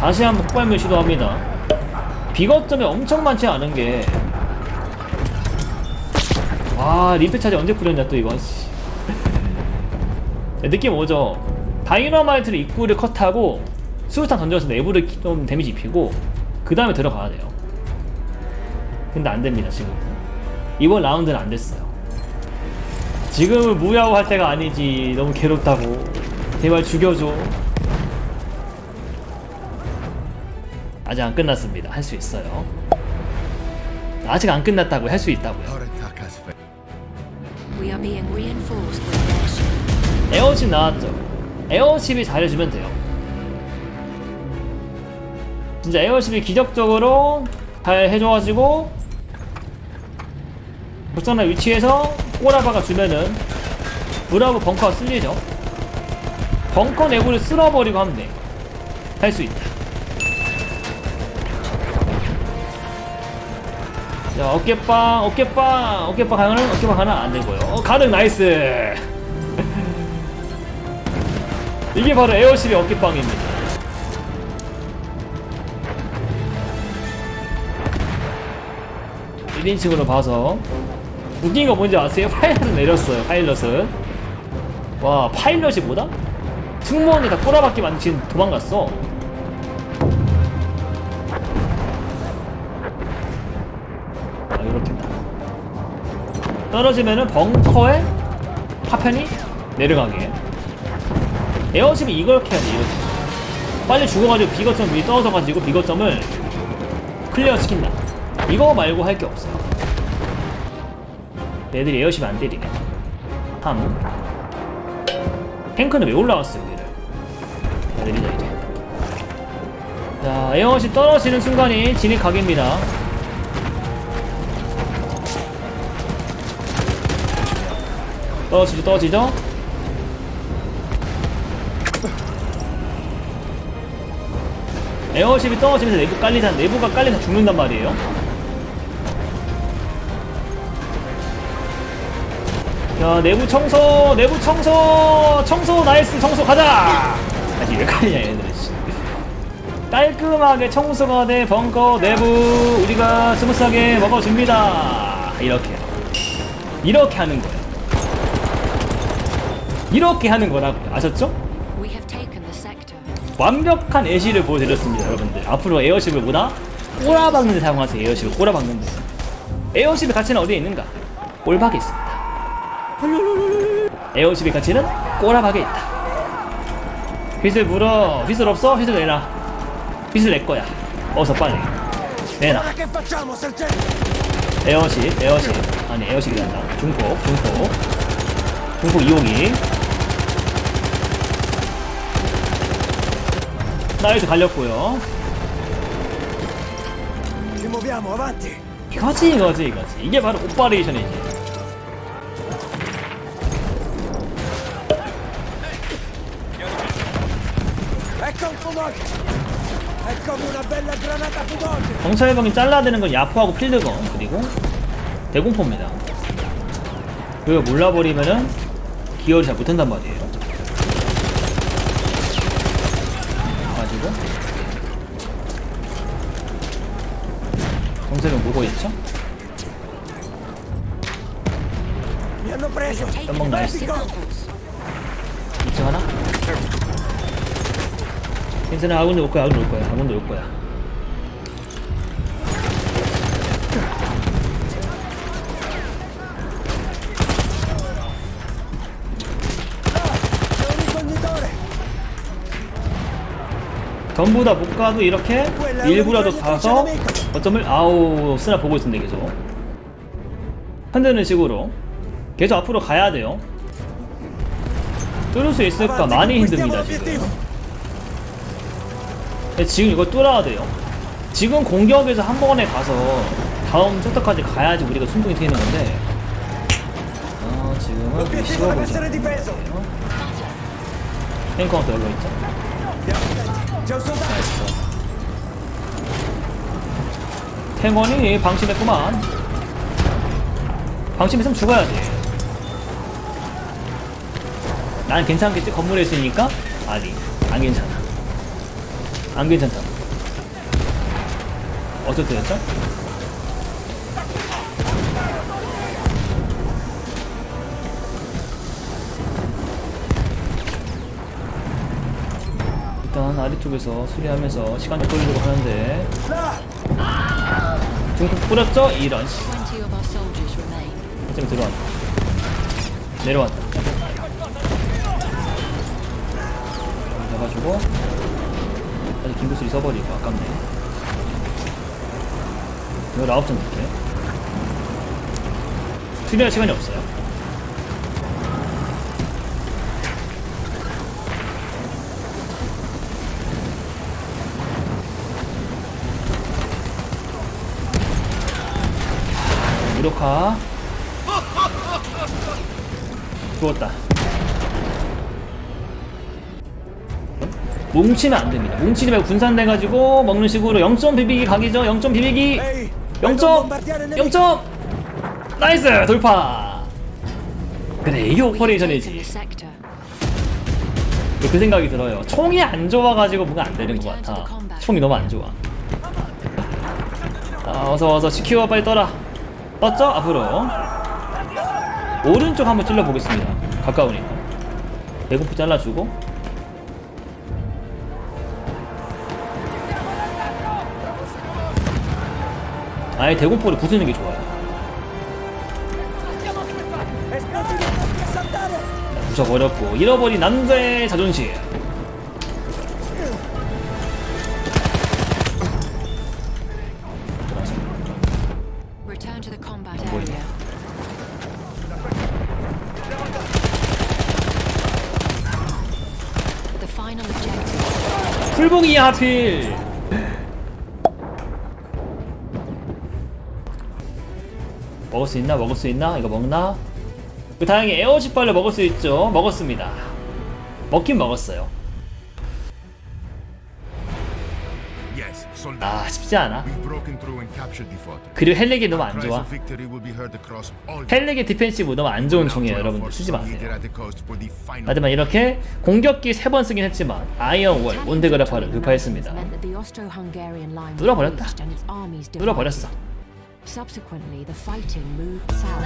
다시 한 번 폭발물 시도합니다. 비거점이 엄청 많지 않은 게. 와, 리페 차지 언제 뿌렸냐, 또 이거. 씨. 느낌 오죠? 다이너마이트를 입구를 컷하고 수류탄 던져서 내부를 키- 좀 데미지 입히고 그 다음에 들어가야 돼요. 근데 안 됩니다, 지금. 이번 라운드는 안 됐어요. 지금은 무야호 할 때가 아니지. 너무 괴롭다고. 제발 죽여줘. 아직 안 끝났습니다. 할 수 있어요. 아직 안 끝났다고 할 수 있다고요. 에어칩 나왔죠. 에어칩이 잘해주면 돼요. 진짜 에어칩이 기적적으로 잘 해줘가지고 적절한 위치에서 꼬라박아 주면은 브라보 벙커가 쓸리죠. 벙커 내부를 쓸어버리고 하면 돼. 할 수 있다. 자 어깨빵 어깨빵 어깨빵 가능은 어깨빵 하나 안 되고요. 어, 가능 나이스. 이게 바로 에어실의 어깨빵입니다. 일인칭으로 봐서 웃긴 거 뭔지 아세요? 파일럿을 내렸어요. 파일럿은 와 파일럿이 뭐다? 승무원이 다 꼬라박기 만신 도망갔어. 이렇게다. 떨어지면은 벙커에 파편이 내려가게. 에어십이 이렇게 해야 돼 이렇게 빨리 죽어가지고 비거점 위에 떨어져가지고 비거점을 클리어 시킨다. 이거 말고 할 게 없어요 애들이 에어십이 안 때리네. 3 탱크는 왜 올라왔어요 여기를 내리자 이제. 자 에어십 떨어지는 순간이 진입 각입니다 떨어지죠 떨어지죠 에어십이 떨어지면서 내부 깔리자 내부가 깔려서 죽는단 말이에요. 자 내부 청소 내부 청소 청소 나이스 청소 가자. 아니 왜 깔리냐 얘네들. 씨. 깔끔하게 청소가 돼 벙커 내부 우리가 스무스하게 먹어줍니다. 이렇게 이렇게 하는 거예요. 이렇게 하는 거라고요. 아셨죠? 완벽한 애쉬를 보여드렸습니다 여러분들. 앞으로 에어십을 보다 꼬라박는 데 사용하세요 에어십을 꼬라박는 데 에어십의 가치는 어디에 있는가? 꼴박에 있습니다. 에어십의 가치는 꼬라박에 있다. 휘슬 물어. 휘슬 없어? 휘슬 내놔. 휘슬 내 거야. 어서 빨리. 내놔? 에어십 에어십. 아니 에어십이 간다. 중폭 중폭. 중폭 2호기 나이스 갈렸고요! 이거지 이거지 이거지. 이게 바로 오퍼레이션이지! 경찰병이 잘라내는 건 야포하고 필드건 그리고 대공포입니다. 그걸 몰라버리면은 기어를 잘 못한단 말이에요 가지고 경찰병 보고 있죠? Nice. vehicles. 2층 하나? 괜찮아 아군도 올 거야 아군도 올 거야 아군도 올 거야 전부 다 못 가도 이렇게 일부라도 가서 어점을 아우 쓰나 보고 있습니다 계속. 흔드는 식으로 계속 앞으로 가야 돼요. 뚫을 수 있을까 많이 힘듭니다! 지금. 지금 이거 뚫어야 돼요. 지금 공격에서 한 번에 가서 다음 섹터까지 가야지 우리가 순풍이 트이는 건데. 아 지금은 우리 L'obiettivo 쉬워 deve 보이지 essere difeso! 탱커가 열려 있죠 행원이 방심했구만 방심했으면 죽어야지 난 괜찮겠지? 건물에 있으니까? 아니 안 괜찮아 안 괜찮다 어쩔 때였죠? 일단 아래쪽에서 수리하면서 시간 좀 끌려고 하는데 중국 뿌렸죠? 이런 씨. 20 of our soldiers remain. 좀 들어왔다. 내려왔다. 잡아주고 아직 긴구슬이 써버리고 아깝네. 이거 아홉 점 줄게. 수리할 시간이 없어요. 무력화 죽었다. 뭉치면 안 됩니다. 뭉치지 말고 분산돼가지고 먹는 식으로 0점 비비기 각이죠. 0점 비비기. Ehi, 0점. bombardiere nemici. 0점. 나이스 돌파. 그래 이게 오퍼레이션이지. 그 생각이 들어요. 총이 안 좋아가지고 뭔가 안 되는 것 같아. 총이 너무 안 좋아. 아, 어서 어서 시키워 빨리 떠라. 떴죠? 앞으로. 오른쪽 한번 찔러 보겠습니다. 가까우니까. 대공포 잘라주고. 아예 대공포를 부수는 게 좋아요. 부숴버렸고 잃어버린 남자의 자존심. 풀봉이야 하필. 먹을 수 있나? 먹을 수 있나? 이거 먹나? 그 다행히 에어쉽발을 먹을 수 있죠. 먹었습니다. 먹긴 먹었어요. 아 쉽지 않아. 그리고 헬렉이 너무 안 좋아. 헬렉의 디펜시브 너무 안 좋은 our 여러분들 쓰지 마세요. 하지만 이렇게 공격기 세 번 쓰긴 했지만 아이언월 몬데그라파를 was 뚫어버렸다. 뚫어버렸어. Subsequently, the fighting moved south.